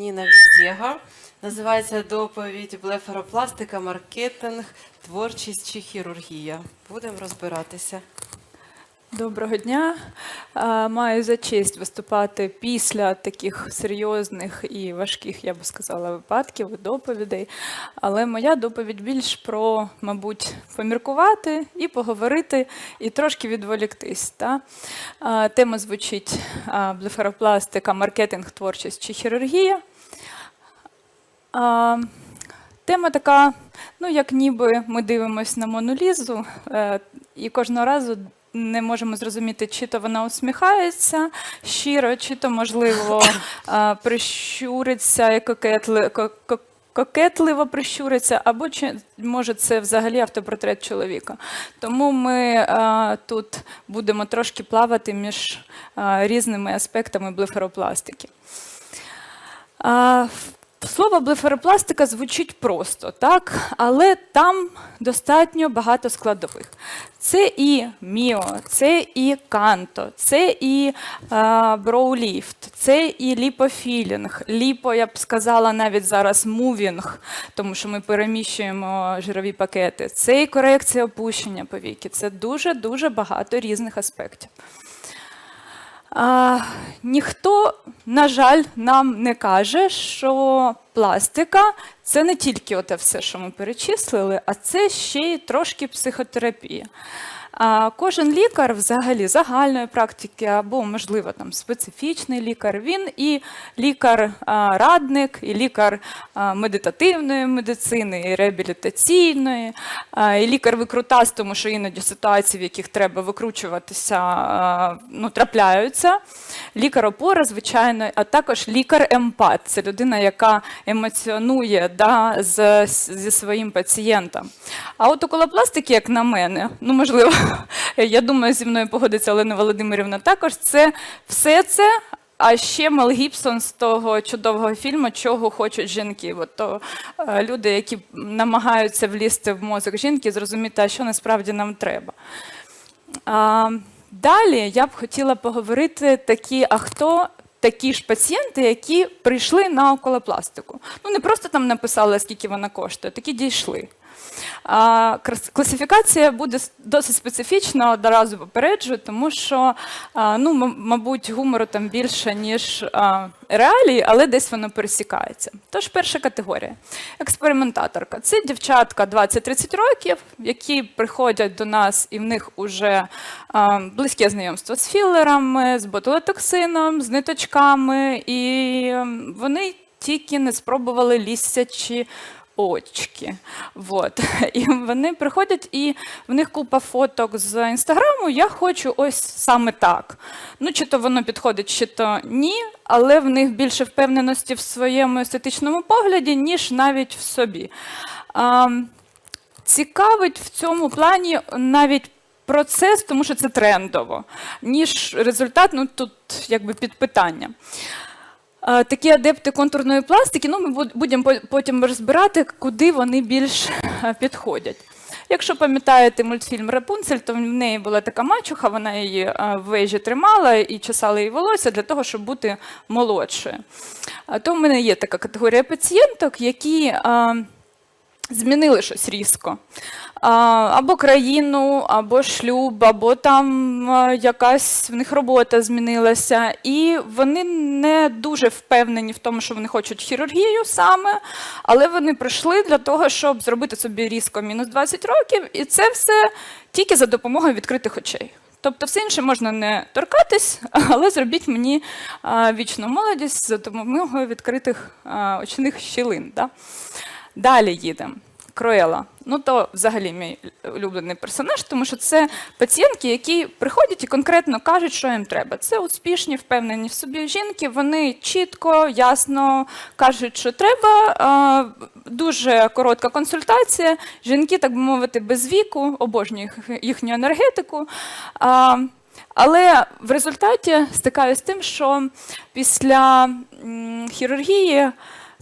Ніна Візєга. Називається доповідь блефаропластика, маркетинг, творчість чи хірургія. Будемо розбиратися. Доброго дня. Маю за честь виступати після таких серйозних і важких, я би сказала, випадків, доповідей. Але моя доповідь більш про, мабуть, поміркувати і поговорити, і трошки відволіктись. Та? Тема звучить блефаропластика, маркетинг, творчість чи хірургія. А, Тема така, ну як ніби ми дивимося на Монолізу, е, і кожного разу не можемо зрозуміти, чи то вона усміхається щиро, чи то, можливо, е, прищуриться і кокетли, ко- ко- кокетливо прищуриться, або чи може це взагалі автопортрет чоловіка. Тому ми е, тут будемо трошки плавати між е, різними аспектами блефаропластики. А, Слово блефаропластика звучить просто, так? але там достатньо багато складових. Це і міо, це і канто, це і а, броуліфт, це і ліпофілінг. Ліпо, я б сказала, навіть зараз мувінг, тому що ми переміщуємо жирові пакети. Це і корекція опущення повіки. Це дуже-дуже багато різних аспектів. А, ніхто, на жаль, нам не каже, що пластика це не тільки оте все, що ми перечислили, а це ще й трошки психотерапія. Кожен лікар, взагалі, загальної практики, або, можливо, там специфічний лікар, він і лікар-радник, і лікар медитативної медицини, і реабілітаційної, і лікар-викрутас, тому що іноді ситуації, в яких треба викручуватися, ну, трапляються. Лікар-опора, звичайно, а також лікар-емпат. Це людина, яка емоціонує да, з, зі своїм пацієнтом. А от околопластики, як на мене, ну можливо, я думаю, зі мною погодиться Олена Володимирівна також. Це все це. А ще Мел Гібсон з того чудового фільму Чого хочуть жінки. От то е, люди, які намагаються влізти в мозок жінки, зрозуміти, а що насправді нам треба. А, далі я б хотіла поговорити такі, а хто такі ж пацієнти, які прийшли на околопластику. Ну, не просто там написали, скільки вона коштує, такі дійшли. Класифікація буде досить специфічна, одразу попереджую, тому що, ну, мабуть, гумору там більше, ніж реалії, але десь воно пересікається. Тож перша категорія експериментаторка. Це дівчатка 20-30 років, які приходять до нас, і в них вже близьке знайомство з філерами, з ботулотоксином, з ниточками, і вони тільки не спробували лісячі очки. Вот. І вони приходять, і в них купа фоток з інстаграму. Я хочу ось саме так. Ну, чи то воно підходить, чи то ні, але в них більше впевненості в своєму естетичному погляді, ніж навіть в собі. А, цікавить в цьому плані навіть процес, тому що це трендово, ніж результат, ну тут якби під питання. Е, Такі адепти контурної пластики, ну ми будемо потім розбирати, куди вони більш е, підходять. Якщо пам'ятаєте мультфільм Рапунцель, то в неї була така мачуха, вона її е, в вежі тримала і чесала її волосся для того, щоб бути молодшою. То в мене є така категорія пацієнток, які е, змінили щось різко. Або країну, або шлюб, або там якась в них робота змінилася. І вони не дуже впевнені в тому, що вони хочуть хірургію саме, але вони прийшли для того, щоб зробити собі різко мінус 20 років, і це все тільки за допомогою відкритих очей. Тобто все інше можна не торкатись, але зробіть мені вічну молодість за допомогою відкритих очних щілин. Да? Далі їдемо. Круела. Ну, то взагалі мій улюблений персонаж, тому що це пацієнтки, які приходять і конкретно кажуть, що їм треба. Це успішні, впевнені в собі жінки. Вони чітко, ясно кажуть, що треба. Дуже коротка консультація. Жінки, так би мовити, без віку, обожнюю їхню енергетику. Але в результаті стикаюся з тим, що після хірургії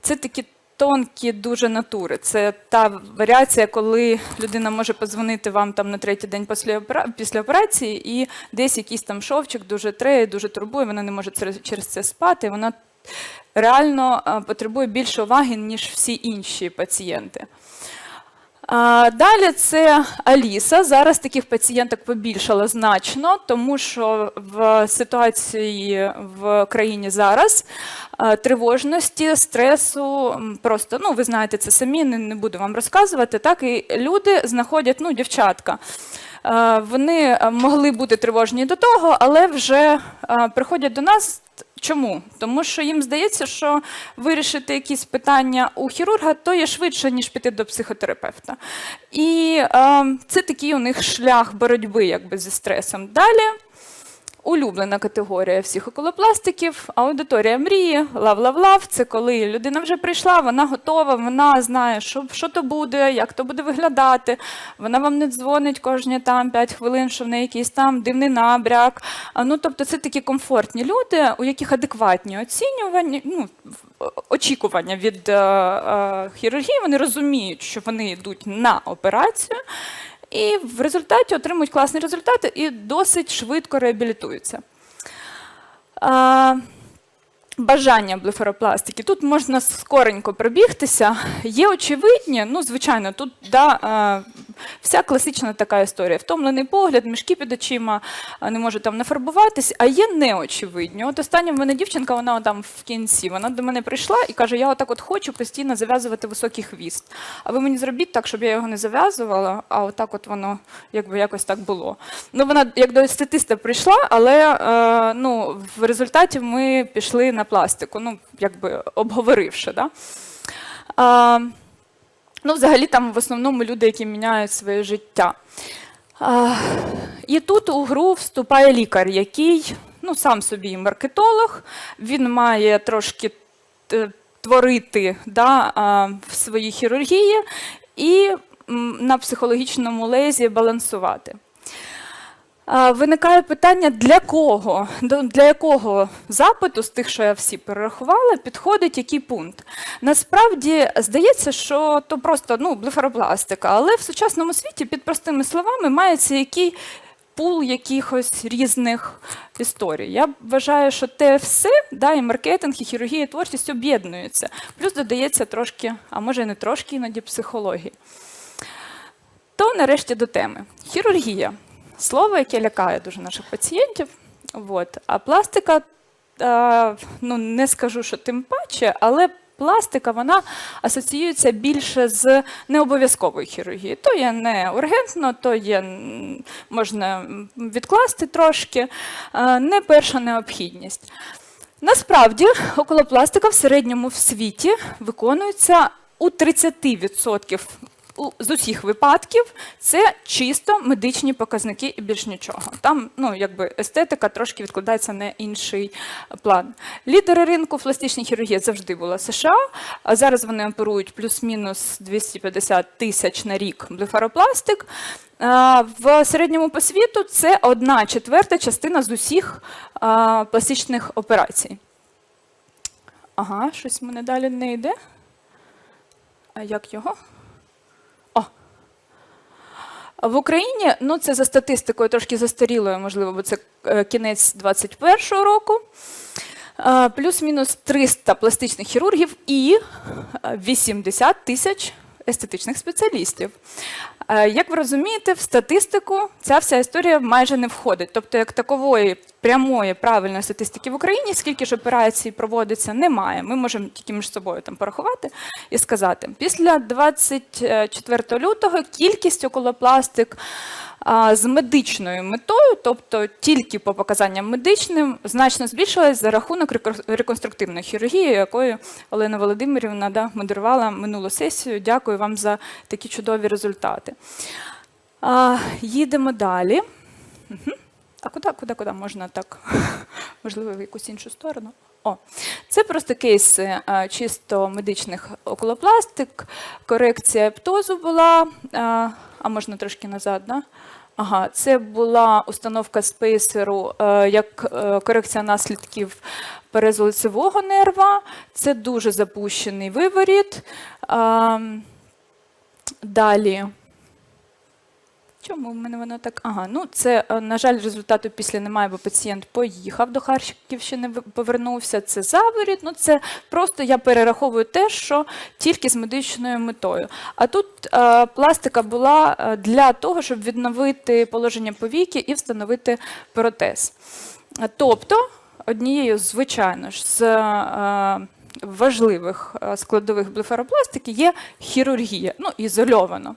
це такі тонкі дуже натури. Це та варіація, коли людина може подзвонити вам там на третій день після, опера- після операції, і десь якийсь там шовчик дуже треє, дуже турбує, вона не може через, через це спати. Вона реально е, потребує більше уваги, ніж всі інші пацієнти. Далі це Аліса. Зараз таких пацієнток побільшало значно, тому що в ситуації в країні зараз тривожності, стресу, просто ну ви знаєте це самі, не, буду вам розказувати. Так і люди знаходять, ну, дівчатка. Вони могли бути тривожні до того, але вже приходять до нас. Чому? Тому що їм здається, що вирішити якісь питання у хірурга то є швидше, ніж піти до психотерапевта. І е, це такий у них шлях боротьби якби, зі стресом. Далі улюблена категорія всіх околопластиків, аудиторія мрії, лав-лав-лав. Це коли людина вже прийшла, вона готова, вона знає, що, що то буде, як то буде виглядати. Вона вам не дзвонить кожні там 5 хвилин, що в неї якийсь там дивний набряк. Ну, тобто це такі комфортні люди, у яких адекватні оцінювання, ну, очікування від е, е, хірургії. Вони розуміють, що вони йдуть на операцію. І в результаті отримують класні результати і досить швидко реабілітуються. Бажання блефаропластики. Тут можна скоренько пробігтися. Є очевидні, ну, звичайно, тут да, е, вся класична така історія. Втомлений погляд, мішки під очима, е, не може там нафарбуватись, а є неочевидні. От остання в мене дівчинка, вона там в кінці, вона до мене прийшла і каже: я отак от хочу постійно зав'язувати високий хвіст. А ви мені зробіть так, щоб я його не зав'язувала, а отак от воно якби якось так було. Ну, вона як до естетиста прийшла, але е, ну, в результаті ми пішли на пластику, ну, якби обговоривши. Да? А, ну, взагалі там в основному люди, які міняють своє життя. А, і тут у гру вступає лікар, який ну, сам собі маркетолог, він має трошки е, творити да, в своїй хірургії і на психологічному лезі балансувати. Виникає питання, для кого, для якого запиту з тих, що я всі перерахувала, підходить який пункт. Насправді здається, що то просто ну, блефаропластика, але в сучасному світі під простими словами мається який пул якихось різних історій. Я вважаю, що те все, да, і маркетинг, і хірургія, і творчість об'єднуються. Плюс додається трошки, а може не трошки іноді психології. То нарешті до теми. Хірургія. Слово, яке лякає дуже наших пацієнтів. От. А пластика, е, ну не скажу, що тим паче, але пластика вона асоціюється більше з необов'язковою хірургією. То є не ургентно, то є можна відкласти трошки, е, не перша необхідність. Насправді, околопластика в середньому в світі виконується у 30% у- з усіх випадків це чисто медичні показники і більш нічого. Там, ну, якби естетика трошки відкладається на інший план. Лідери ринку в пластичній хірургії завжди була США, зараз вони оперують плюс-мінус 250 тисяч на рік блефаропластик. В середньому по світу це одна четверта частина з усіх пластичних операцій. Ага, щось мене далі не йде. А як його? В Україні, ну це за статистикою трошки застарілою, можливо, бо це е, кінець 21-го року. Е, Плюс-мінус 300 пластичних хірургів і е, 80 тисяч естетичних спеціалістів. Е, Як ви розумієте, в статистику ця вся історія майже не входить. Тобто, як такової прямої правильної статистики в Україні, скільки ж операцій проводиться, немає. Ми можемо тільки між собою там порахувати і сказати. Після 24 лютого кількість околопластик з медичною метою, тобто тільки по показанням медичним, значно збільшилась за рахунок реконструктивної хірургії, якою Олена Володимирівна да, модерувала минулу сесію. Дякую вам за такі чудові результати. А, їдемо далі. Мгм. А куди, куди, куди можна так? Можливо, в якусь іншу сторону. О, це просто кейси а, чисто медичних околопластик, корекція ептозу була, а, а можна трошки назад, да? Ага, це була установка спейсеру е, як е, корекція наслідків перезлицевого нерва. Це дуже запущений виворіт. А, далі Чому в мене воно так? Ага, ну це, е, на жаль, результату після немає, бо пацієнт поїхав до Харківщини, повернувся. Це заворіт. Ну це просто я перераховую те, що тільки з медичною метою. А тут е, пластика була е, для того, щоб відновити положення повіки і встановити протез. Тобто, однією, звичайно ж, з е, важливих е, складових блефаропластики є хірургія, ну, ізольовано.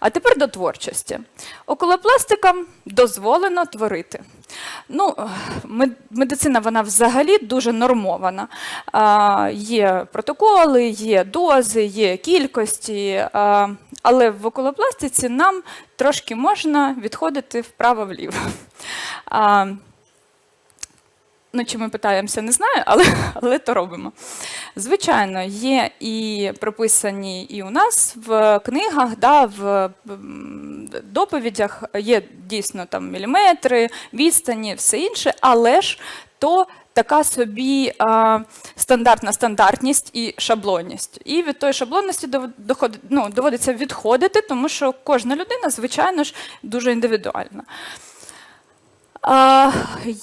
А тепер до творчості. Околопластикам дозволено творити. Ну, медицина вона взагалі дуже нормована. А, є протоколи, є дози, є кількості, а, але в околопластиці нам трошки можна відходити вправо-вліво. А, Ну, чи ми питаємося, не знаю, але, але то робимо. Звичайно, є і прописані і у нас в книгах, да, в доповідях є дійсно там міліметри, відстані, все інше, але ж то така собі а, стандартна стандартність і шаблонність. І від тої шаблонності доходить, ну, доводиться відходити, тому що кожна людина, звичайно ж, дуже індивідуальна. А,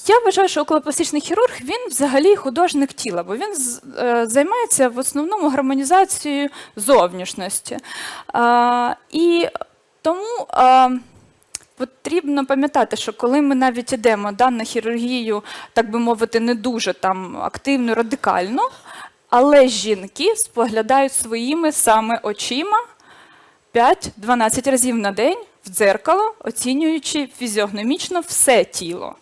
я вважаю, що околопластичний хірург він взагалі художник тіла, бо він е, займається в основному гармонізацією зовнішності. А, і тому а, потрібно пам'ятати, що коли ми навіть йдемо да, на хірургію, так би мовити, не дуже там активно, радикально, але жінки споглядають своїми саме очима 5-12 разів на день в дзеркало, оцінюючи фізіогномічно все тіло.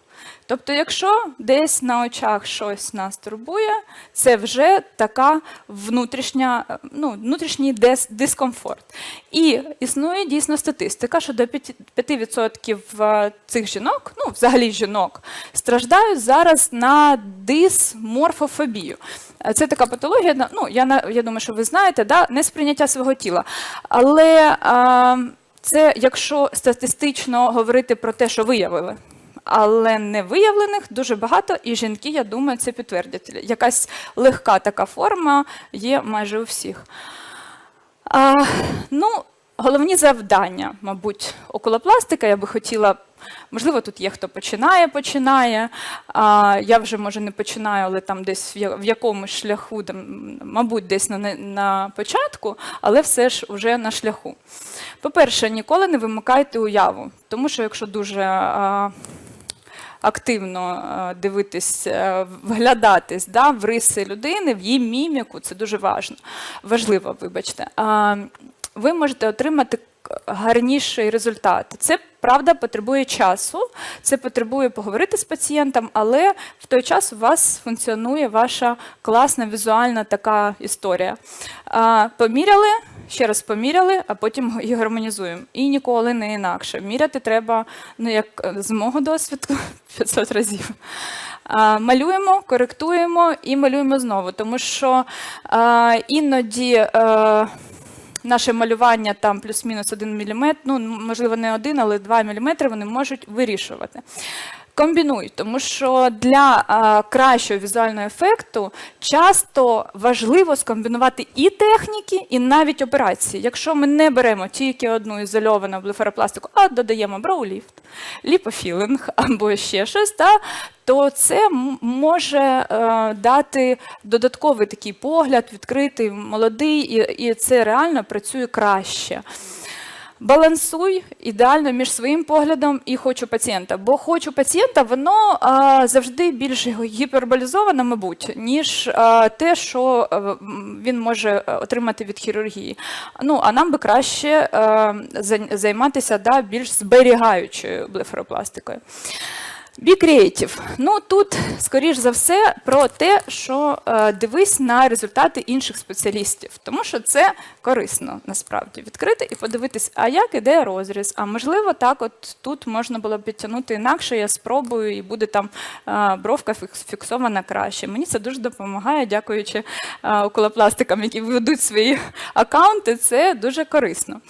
Тобто, якщо десь на очах щось нас турбує, це вже така внутрішня, ну, внутрішній дис- дискомфорт. І існує дійсно статистика, що до 5% 5% е, цих жінок, ну взагалі жінок, страждають зараз на дисморфофобію. Це така патологія, ну я я думаю, що ви знаєте, да, несприйняття свого тіла. Але а, це якщо статистично говорити про те, що виявили. Але невиявлених дуже багато, і жінки, я думаю, це підтвердять. Якась легка така форма є майже у всіх. А, ну, головні завдання, мабуть, околопластика, я би хотіла. Можливо, тут є хто починає, починає. А, я вже може не починаю, але там десь в якомусь шляху, там, мабуть, десь на, на початку, але все ж вже на шляху. По-перше, ніколи не вимикайте уяву, тому що якщо дуже а, активно е, дивитись, е, вглядатись да, в риси людини, в її міміку, це дуже важно, важливо, вибачте. А, Ви можете отримати гарніший результат. Це правда потребує часу, це потребує поговорити з пацієнтом, але в той час у вас функціонує ваша класна візуальна така історія. А, Поміряли, ще раз поміряли, а потім і гармонізуємо. І ніколи не інакше. Міряти треба, ну як е, з мого досвіду, 500 разів. А, Малюємо, коректуємо і малюємо знову, тому що а, іноді. е, Наше малювання там плюс-мінус 1 мм, ну можливо не 1, але 2 мм вони можуть вирішувати. Комбінуй, тому що для а, кращого візуального ефекту часто важливо скомбінувати і техніки, і навіть операції. Якщо ми не беремо тільки одну ізольовану блефаропластику, а додаємо брауліфт, ліпофілинг або ще щось, та, то це може е, дати додатковий такий погляд, відкритий, молодий, і, і це реально працює краще. Балансуй ідеально між своїм поглядом і хочу пацієнта. Бо хочу пацієнта, воно а, завжди більш гіперболізоване, мабуть, ніж а, те, що а, він може е, отримати від хірургії. Ну а нам би краще а, займатися да, більш зберігаючою блефаропластикою. Be creative. Ну тут, скоріш за все, про те, що е, дивись на результати інших спеціалістів, тому що це корисно насправді відкрити і подивитись, а як іде розріз. А можливо, так, от тут можна було б підтягнути інакше, я спробую, і буде там е, бровка фіксована краще. Мені це дуже допомагає, дякуючи е, околопластикам, які ведуть свої акаунти. Це дуже корисно.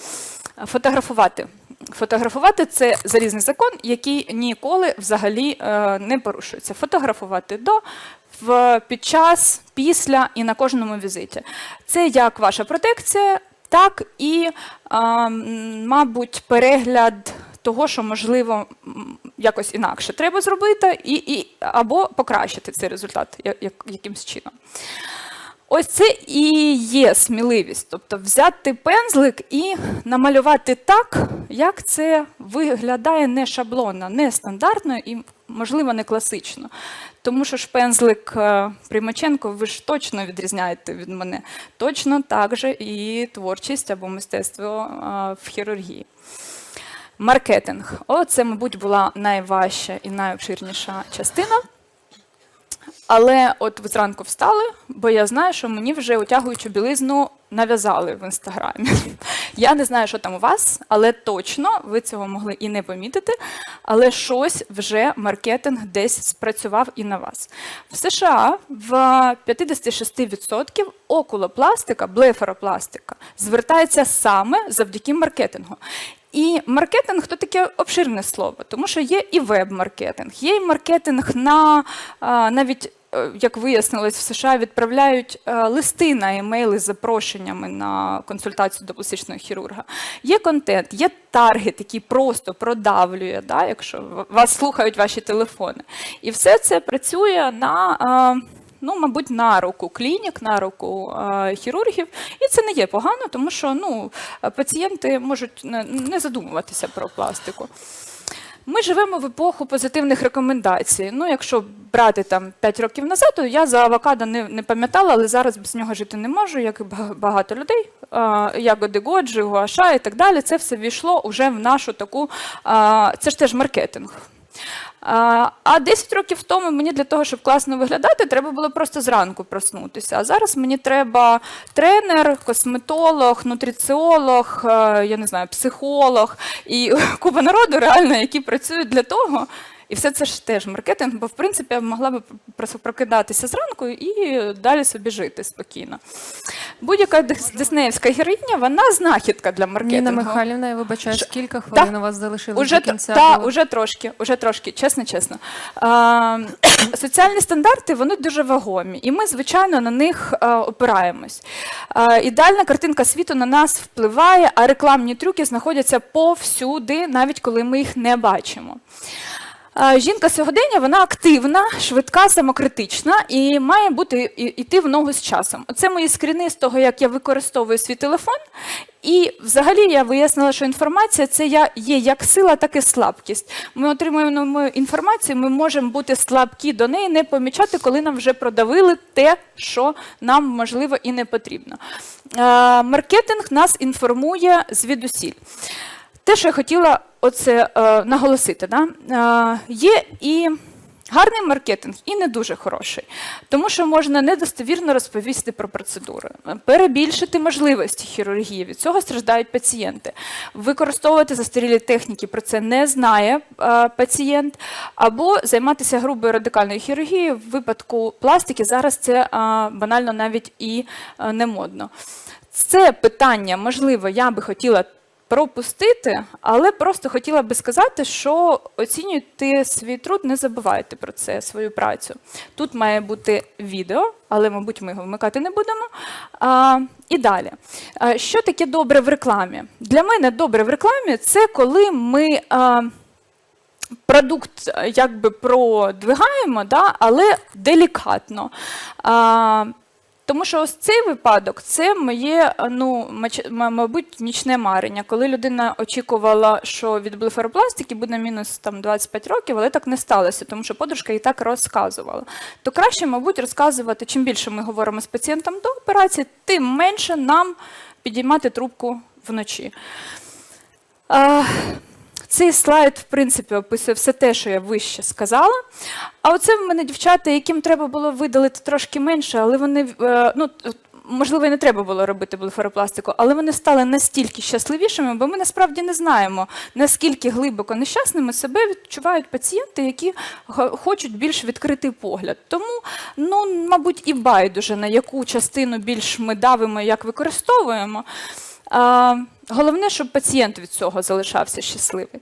Фотографувати. Фотографувати це залізний закон, який ніколи взагалі е, не порушується. Фотографувати до, в, під час, після і на кожному візиті. Це як ваша протекція, так і, е, мабуть, перегляд того, що можливо якось інакше треба зробити, і, і, або покращити цей результат якимсь чином. Ось це і є сміливість, тобто взяти пензлик і намалювати так, як це виглядає не шаблонно, не стандартно і, можливо, не класично. Тому що ж пензлик е, Примаченко ви ж точно відрізняєте від мене. Точно так же і творчість або мистецтво е, в хірургії. Маркетинг. О, це, мабуть, була найважча і найобширніша частина. Але от зранку встали, бо я знаю, що мені вже утягуючу білизну нав'язали в інстаграмі. Я не знаю, що там у вас, але точно ви цього могли і не помітити. Але щось вже маркетинг десь спрацював і на вас. В США в 56% окулопластика, блефаропластика звертається саме завдяки маркетингу. І маркетинг то таке обширне слово, тому що є і веб-маркетинг, є і маркетинг на навіть. е, Як вияснилось, в США відправляють е, листи на емейли з запрошеннями на консультацію до пластичного хірурга. Є контент, є таргет, який просто продавлює, да, якщо вас слухають ваші телефони. І все це працює на. Е, Ну, мабуть, на руку клінік, на руку е, хірургів, і це не є погано, тому що ну, е, пацієнти можуть не, задумуватися про пластику. Ми живемо в епоху позитивних рекомендацій. Ну, якщо брати там 5 років назад, то я за авокадо не, не пам'ятала, але зараз без нього жити не можу, як і багато людей. А, Ягоди Годжі, Гуаша і так далі. Це все війшло вже в нашу таку. а, Це ж теж маркетинг. А а 10 років тому мені для того, щоб класно виглядати, треба було просто зранку проснутися. А зараз мені треба тренер, косметолог, нутриціолог, е, я не знаю, психолог і купа народу реально, які працюють для того. І все це ж теж маркетинг, бо в принципі я могла просто прокидатися зранку і далі собі жити спокійно. Будь-яка диснеївська героїня, вона знахідка для маркетингу. Ніна Михайлівна, я вибачаю, Що- скільки хвилин у вас залишилось до кінця? та, бо- уже трошки, уже трошки, чесно, чесно. А, соціальні стандарти вони дуже вагомі, і ми, звичайно, на них а, опираємось. А, ідеальна картинка світу на нас впливає, а рекламні трюки знаходяться повсюди, навіть коли ми їх не бачимо. Жінка сьогодення вона активна, швидка, самокритична і має бути іти в ногу з часом. Оце мої скріни з того, як я використовую свій телефон. І взагалі я вияснила, що інформація це є як сила, так і слабкість. Ми отримуємо інформацію, ми можемо бути слабкі до неї, не помічати, коли нам вже продавили те, що нам можливо і не потрібно. Маркетинг нас інформує звідусіль. Те, що я хотіла оце е, наголосити, да? е, є і гарний маркетинг, і не дуже хороший, тому що можна недостовірно розповісти про процедури, перебільшити можливості хірургії. Від цього страждають пацієнти. Використовувати застарілі техніки про це не знає е, пацієнт, або займатися грубою радикальною хірургією в випадку пластики. Зараз це е, банально навіть і е, не модно. Це питання, можливо, я би хотіла пропустити, але просто хотіла би сказати, що оцінюйте свій труд, не забувайте про це, свою працю. Тут має бути відео, але, мабуть, ми його вмикати не будемо. А, і далі. А, що таке добре в рекламі? Для мене добре в рекламі це коли ми. А, Продукт якби продвигаємо, да, але делікатно. А, тому що ось цей випадок це моє, е, ну, мабуть, нічне марення. Коли людина очікувала, що від блефаропластики буде мінус там, 25 років, але так не сталося, тому що подружка і так розказувала. То краще, мабуть, розказувати, чим більше ми говоримо з пацієнтом до операції, тим менше нам підіймати трубку вночі. А, цей слайд, в принципі, описує все те, що я вище сказала. А оце в мене дівчата, яким треба було видалити трошки менше, але вони, е, ну, можливо, і не треба було робити блефаропластику, але вони стали настільки щасливішими, бо ми насправді не знаємо, наскільки глибоко нещасними себе відчувають пацієнти, які хочуть більш відкритий погляд. Тому, ну, мабуть, і байдуже, на яку частину більш ми давимо, як використовуємо. Головне, щоб пацієнт від цього залишався щасливий.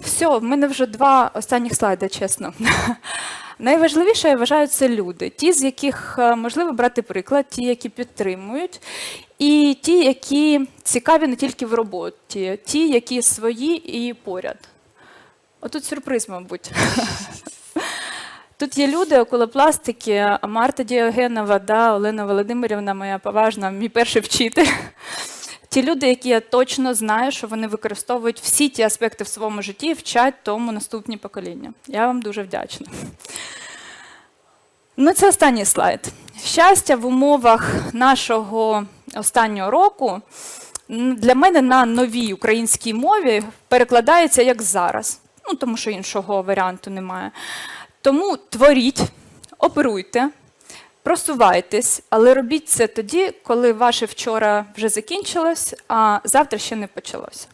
Все, в мене вже два останніх слайди, чесно. Найважливіше, я вважаю, це люди. Ті, з яких е, можливо брати приклад, ті, які підтримують, і ті, які цікаві не тільки в роботі, ті, які свої і поряд. Отут сюрприз, мабуть. Тут є люди около пластики, Марта Діогенова, да, Олена Володимирівна, моя поважна, мій перший вчитель. Ті люди, які я точно знаю, що вони використовують всі ті аспекти в своєму житті і вчать тому наступні покоління. Я вам дуже вдячна. Ну, це останній слайд. Щастя в умовах нашого останнього року для мене на новій українській мові перекладається як зараз. Ну, тому що іншого варіанту немає. Тому творіть, оперуйте, просувайтесь, але робіть це тоді, коли ваше вчора вже закінчилось, а завтра ще не почалося.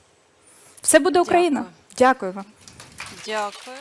Все буде Україна. Дякую. Дякую вам. Дякую.